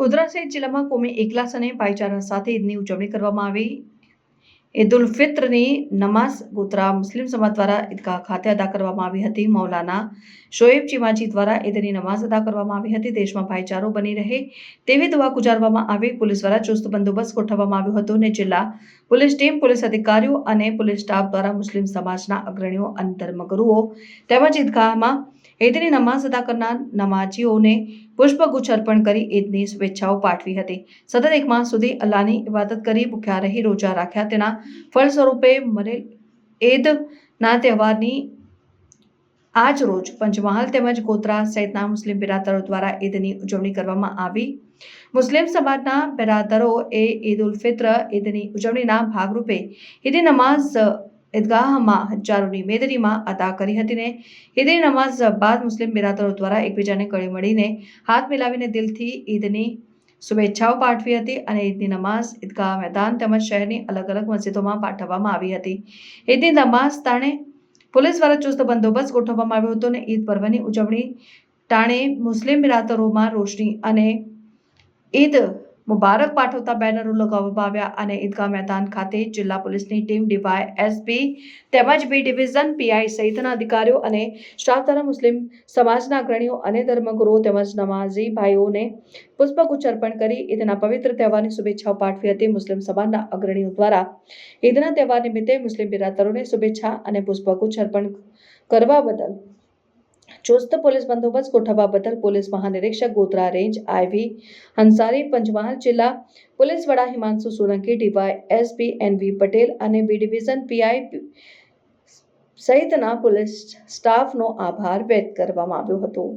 ગોધરા સહિત જિલ્લામાં કોમી એકલાસ અને ભાઈચારા સાથે ઈદની ઉજવણી કરવામાં આવી. ઈદ ઉલ ફિત્રની નમાઝ ગોધરા મુસ્લિમ સમાજ દ્વારા ઈદગાહ ખાતે અદા કરવામાં આવી હતી. મૌલાના શોએબ ચીમાજી દ્વારા ઈદની નમાઝ અદા કરવામાં આવી હતી. દેશમાં ભાઈચારો બની રહે તેવી દુઆ ગુજારવામાં આવી. પોલીસ દ્વારા ચુસ્ત બંદોબસ્ત ગોઠવવામાં આવ્યો હતો અને જિલ્લા પોલીસ ટીમ, પોલીસ અધિકારીઓ અને પોલીસ સ્ટાફ દ્વારા મુસ્લિમ સમાજના અગ્રણીઓ અને ધર્મગુરુઓ તેમજ ઈદગાહમાં ઈદની નમાઝ અદા કરનાર નમાજીઓને પુષ્પગુચ્છ અર્પણ કરી ઈદની શુભેચ્છાઓ પાઠવી હતી. સતત એક માસ સુધી અલ્લાહની ઇબાદત કરી ભૂખ્યા રહી રોજા રાખ્યા. તેના ફળ સ્વરૂપે મરેલ ઈદના તહેવારની આજ રોજ પંચમહાલ તેમજ ગોત્રા સહિતના મુસ્લિમ બિરાદરો દ્વારા ઈદની ઉજવણી કરવામાં આવી. મુસ્લિમ સમાજના બિરાદરો એ ઈદ ઉલ ફિત્ર ઈદની ઉજવણીના ભાગરૂપે ઈદી નમાઝ ઈદગાહમાં હજારોની મેદનીમાં અદા કરી હતી ને ઈદની નમાઝ બાદ મુસ્લિમ બિરાદરો દ્વારા એકબીજાને કળી મળીને હાથ મિલાવીને દિલથી ઈદની શુભેચ્છાઓ પાઠવી હતી અને ઈદની નમાઝ ઈદગાહ મેદાન તેમજ શહેરની અલગ અલગ મસ્જિદોમાં પાઠવવામાં આવી હતી. ઈદની નમાઝ તાણે પોલીસ દ્વારા ચુસ્ત બંદોબસ્ત ગોઠવવામાં આવ્યો હતો અને ઈદ પર્વની ઉજવણી ટાણે મુસ્લિમ બિરાદરોમાં રોશની અને ઈદ મુબારક પાઠવતા બેનરો લગાવવામાં આવ્યા અને ઈદગાહ મેદાન ખાતે જિલ્લા પોલીસની ટીમ ડીવાય એસપી તેમજ બી ડિવિઝન પીઆઈ સહિતના અધિકારીઓ અને શાહતરા મુસ્લિમ સમાજના અગ્રણીઓ અને ધર્મગુરુઓ તેમજ નમાઝી ભાઈઓને પુષ્પગુચ્છ અર્પણ કરી ઈદના પવિત્ર તહેવારની શુભેચ્છાઓ પાઠવી હતી. મુસ્લિમ સમાજના અગ્રણીઓ દ્વારા ઈદના તહેવાર નિમિત્તે મુસ્લિમ બિરાદરોને શુભેચ્છા અને પુષ્પગુચ્છ અર્પણ કરવા બદલ ચુસ્ત પોલીસ બંદોબસ્ત ગોઠવવા બદલ પોલીસ મહાનિરીક્ષક ગોધરા રેન્જ આઈવી હંસારી, પંચમહાલ જિલ્લા પોલીસ વડા Himanshu Solanki DY SP NV Patel અને બી ડિવિઝન પીઆઈ સહિતના પોલીસ સ્ટાફનો આભાર વ્યક્ત કરવામાં આવ્યો હતો.